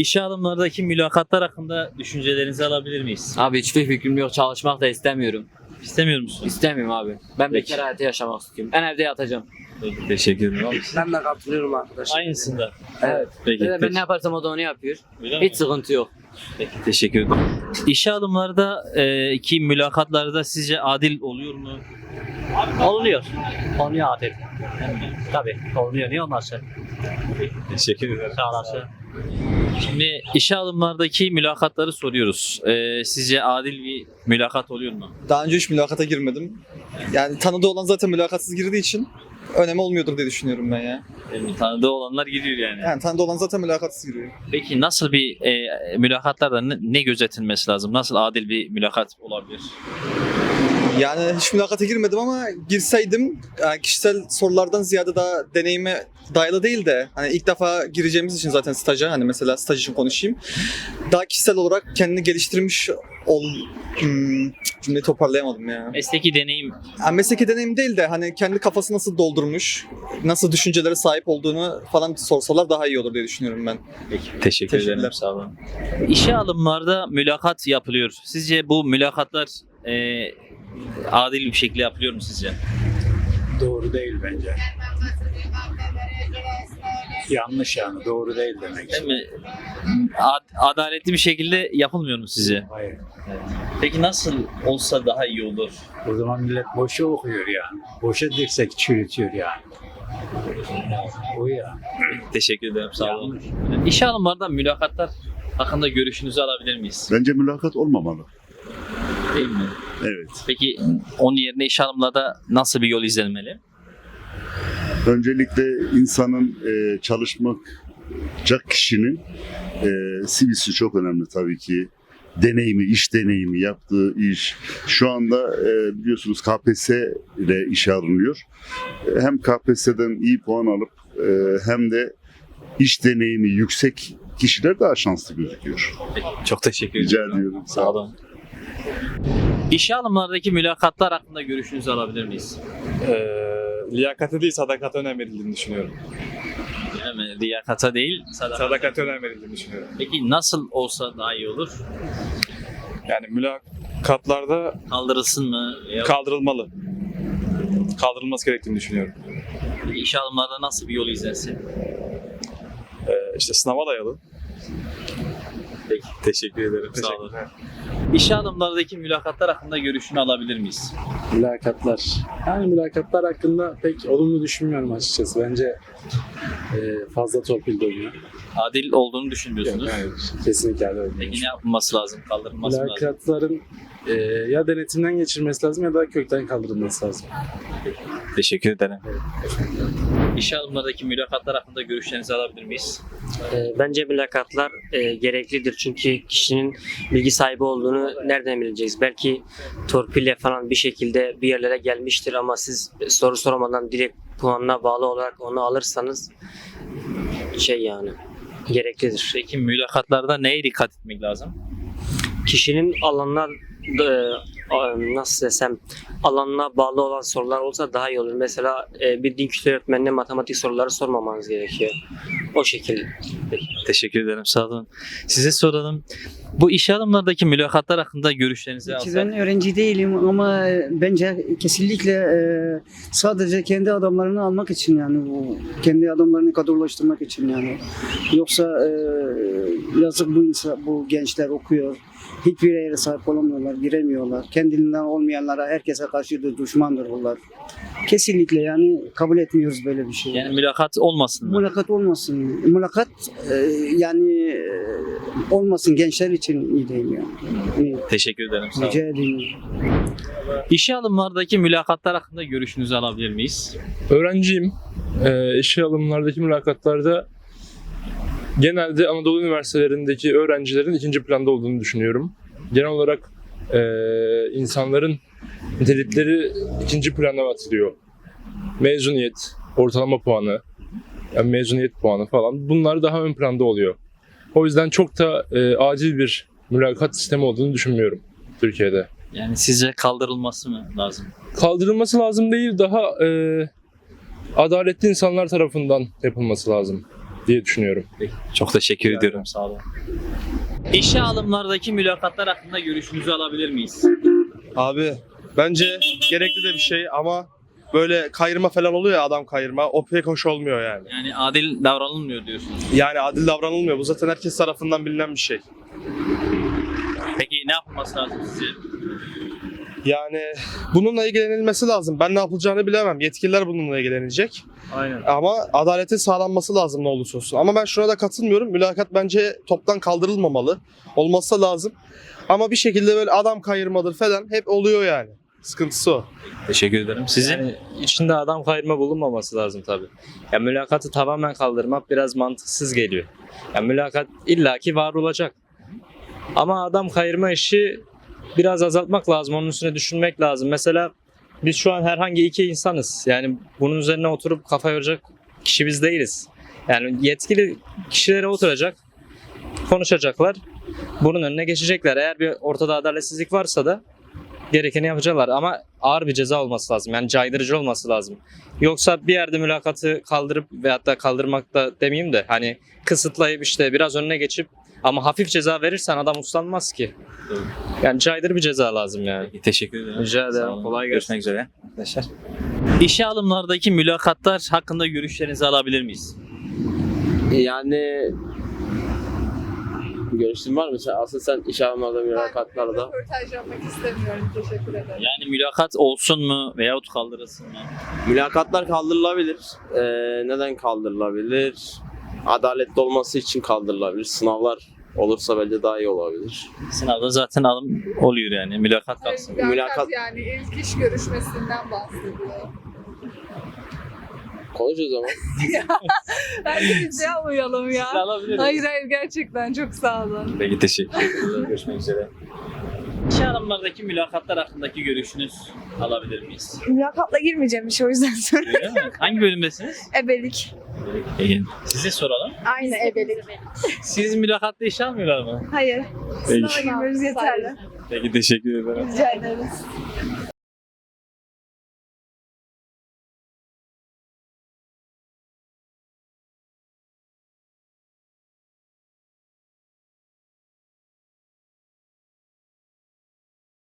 İşe alımlardaki mülakatlar hakkında düşüncelerinizi alabilir miyiz? Abi hiçbir fikrim yok. Çalışmak da istemiyorum. İstemiyor musun? İstemiyorum abi. Ben Peki. bekar hayatı yaşamak istiyorum. Ben evde yatacağım. Peki, teşekkür ederim. Abi, Ben de katılıyorum arkadaşlar. Aynısında. Evet. Peki, Ben, ben ne yaparsam o da onu yapıyor. Öyle mi? Hiç sıkıntı yok. Peki, teşekkür ederim. İşe alımlarda e, ki mülakatlarda sizce adil oluyor mu? Oluyor. Oluyor adil. Tabii oluyor. Niye olmasın? Teşekkür ederim. Sağ olasın. Şimdi işe alımlardaki mülakatları soruyoruz. E, sizce adil bir mülakat oluyor mu? Daha önce hiç mülakata girmedim. Yani tanıdığı olan zaten mülakatsız girdiği için önemi olmuyordur diye düşünüyorum ben ya. Yani tanıdığı olanlar gidiyor yani. Yani tanıdığı olan zaten mülakatsız giriyor. Peki nasıl bir e, mülakatlarda ne, ne gözetilmesi lazım? Nasıl adil bir mülakat olabilir? Yani hiç mülakata girmedim ama girseydim yani kişisel sorulardan ziyade daha deneyime dayalı değil de hani ilk defa gireceğimiz için zaten staja hani mesela staj için konuşayım. Daha kişisel olarak kendini geliştirmiş ol hmm, cümleyi toparlayamadım ya. Mesleki deneyim Yani mesleki deneyim değil de hani kendi kafası nasıl doldurmuş, nasıl düşüncelere sahip olduğunu falan sorsalar daha iyi olur diye düşünüyorum ben. Teşekkür Teşekkürler. ederim. Sağ olun. İşe alımlarda mülakat yapılıyor. Sizce bu mülakatlar e, adil bir şekilde yapılıyor mu sizce? Doğru değil bence. Yanlış yani doğru değil demek. Değil mi? Ad- adaletli bir şekilde yapılmıyor mu sizce? Hayır. Peki nasıl olsa daha iyi olur? O zaman millet boşa okuyor yani. Boşa dirsek çürütüyor yani. O ya. Teşekkür ederim. Sağ olun. İşe alımlarda mülakatlar hakkında görüşünüzü alabilir miyiz? Bence mülakat olmamalı. Değil mi? Evet. Peki onun yerine işe alımlarda nasıl bir yol izlenmeli? Öncelikle insanın e, çalışmakacak kişinin e, CV'si çok önemli tabii ki. Deneyimi, iş deneyimi, yaptığı iş. Şu anda e, biliyorsunuz KPSS ile işe alınıyor. Hem KPSS'den iyi puan alıp e, hem de iş deneyimi yüksek kişiler daha şanslı gözüküyor. Çok teşekkür Rica ederim. ediyorum. Sağ olun. İşe alımlardaki mülakatlar hakkında görüşünüzü alabilir miyiz? Ee, liyakate değil sadakate önem verildiğini düşünüyorum. Mi? Liyakata değil, sadakat. Sadakate önem verildiğini düşünüyorum. Peki nasıl olsa daha iyi olur? Yani mülakatlarda Kaldırılsın mı? Veya kaldırılmalı. Kaldırılması gerektiğini düşünüyorum. peki alımlarda nasıl bir yol izlensin? Ee, işte sınava dayalı. Teşekkür ederim. Sağ olun. İşe alımlardaki mülakatlar hakkında görüşünü alabilir miyiz? Mülakatlar. Yani mülakatlar hakkında pek olumlu düşünmüyorum açıkçası. Bence e, fazla torpil dönüyor. Adil olduğunu düşünmüyorsunuz. Yani kesinlikle öyle. Peki ne yapılması lazım? Kaldırılması lazım? Mülakatların e, ya denetimden geçirmesi lazım ya da kökten kaldırılması lazım. Teşekkür ederim. İşe alımlardaki mülakatlar hakkında görüşlerinizi alabilir miyiz? Ee, Bence mülakatlar e, gereklidir çünkü kişinin bilgi sahibi olduğunu nereden bileceğiz? Belki torpille falan bir şekilde bir yerlere gelmiştir ama siz soru sormadan direkt puanına bağlı olarak onu alırsanız şey yani gereklidir. Peki mülakatlarda neye dikkat etmek lazım? Kişinin alanına nasıl desem alanına bağlı olan sorular olsa daha iyi olur. Mesela e, bir din kültürü öğretmenine matematik soruları sormamanız gerekiyor. O şekilde. Teşekkür ederim. Sağ olun. Size soralım. Bu işe alımlardaki mülakatlar hakkında görüşlerinizi alsak. ben öğrenci değilim ama bence kesinlikle e, sadece kendi adamlarını almak için yani bu kendi adamlarını kadrolaştırmak için yani. Yoksa e, yazık bu insan, bu gençler okuyor. Hiçbir yere sahip olamıyorlar, giremiyorlar. Kendiliğinden olmayanlara herkese karşı da düşmandır bunlar. Kesinlikle yani kabul etmiyoruz böyle bir şey. Yani mülakat olmasın mı? Mülakat olmasın. Mülakat e, yani e, olmasın gençler için iyi değil yani. Teşekkür ederim. Sağ olun. Rica edeyim. İşe alımlardaki mülakatlar hakkında görüşünüzü alabilir miyiz? Öğrenciyim. Ee, işe alımlardaki mülakatlarda genelde Anadolu üniversitelerindeki öğrencilerin ikinci planda olduğunu düşünüyorum. Genel olarak e, insanların nitelikleri ikinci plana atılıyor. Mezuniyet, ortalama puanı, yani mezuniyet puanı falan bunlar daha ön planda oluyor. O yüzden çok da e, acil bir mülakat sistemi olduğunu düşünmüyorum Türkiye'de. Yani sizce kaldırılması mı lazım? kaldırılması lazım değil daha e, adaletli insanlar tarafından yapılması lazım diye düşünüyorum. Çok teşekkür ediyorum. Sağ olun. İşe alımlardaki mülakatlar hakkında görüşünüzü alabilir miyiz? Abi bence gerekli de bir şey ama böyle kayırma falan oluyor ya adam kayırma. O pek hoş olmuyor yani. Yani adil davranılmıyor diyorsunuz. Yani adil davranılmıyor. Bu zaten herkes tarafından bilinen bir şey. Peki ne yapılması lazım sizce? Yani bununla ilgilenilmesi lazım. Ben ne yapılacağını bilemem. Yetkililer bununla ilgilenecek. Aynen. Ama adaletin sağlanması lazım ne olursa olsun. Ama ben şuna da katılmıyorum. Mülakat bence toptan kaldırılmamalı. Olması lazım. Ama bir şekilde böyle adam kayırmadır falan hep oluyor yani. Sıkıntısı o. Teşekkür ederim. Sizin? Yani içinde adam kayırma bulunmaması lazım tabii. Ya mülakatı tamamen kaldırmak biraz mantıksız geliyor. Ya mülakat illaki var olacak. Ama adam kayırma işi biraz azaltmak lazım. Onun üstüne düşünmek lazım. Mesela biz şu an herhangi iki insanız. Yani bunun üzerine oturup kafa yoracak kişi biz değiliz. Yani yetkili kişilere oturacak, konuşacaklar. Bunun önüne geçecekler. Eğer bir ortada adaletsizlik varsa da gerekeni yapacaklar ama ağır bir ceza olması lazım. Yani caydırıcı olması lazım. Yoksa bir yerde mülakatı kaldırıp veyahut da kaldırmak da demeyeyim de hani kısıtlayıp işte biraz önüne geçip ama hafif ceza verirsen adam uslanmaz ki. Yani caydırıcı bir ceza lazım yani. Peki, teşekkür ederim. Rica ederim. Kolay gelsin. Görüşmek üzere arkadaşlar. İşe alımlardaki mülakatlar hakkında görüşlerinizi alabilir miyiz? Yani görüşün var mı? Sen, aslında sen iş almada mülakatlarda. Röportaj yapmak istemiyorum. Teşekkür ederim. Yani mülakat olsun mu veyahut kaldırılsın mı? Mülakatlar kaldırılabilir. Ee, neden kaldırılabilir? Adaletli olması için kaldırılabilir. Sınavlar olursa bence daha iyi olabilir. Sınavda zaten alım oluyor yani. Mülakat kalsın. Mülakat, Mülakat- yani ilk iş görüşmesinden bahsediyor. Konuş o zaman. Bence biz yapmayalım ya. alabiliriz. Hayır hayır gerçekten çok sağ olun. Peki teşekkür ederim. Görüşmek üzere. İşe alımlardaki mülakatlar hakkındaki görüşünüz alabilir miyiz? Mülakatla girmeyeceğim işe o yüzden soruyorum. Hangi bölümdesiniz? Ebelik. Peki. Size soralım. Aynı ebelik. Siz mülakatta işe almıyorlar mı? Hayır. Peki. Sınava girmemiz yeterli. Peki teşekkür ederim. Rica ederiz.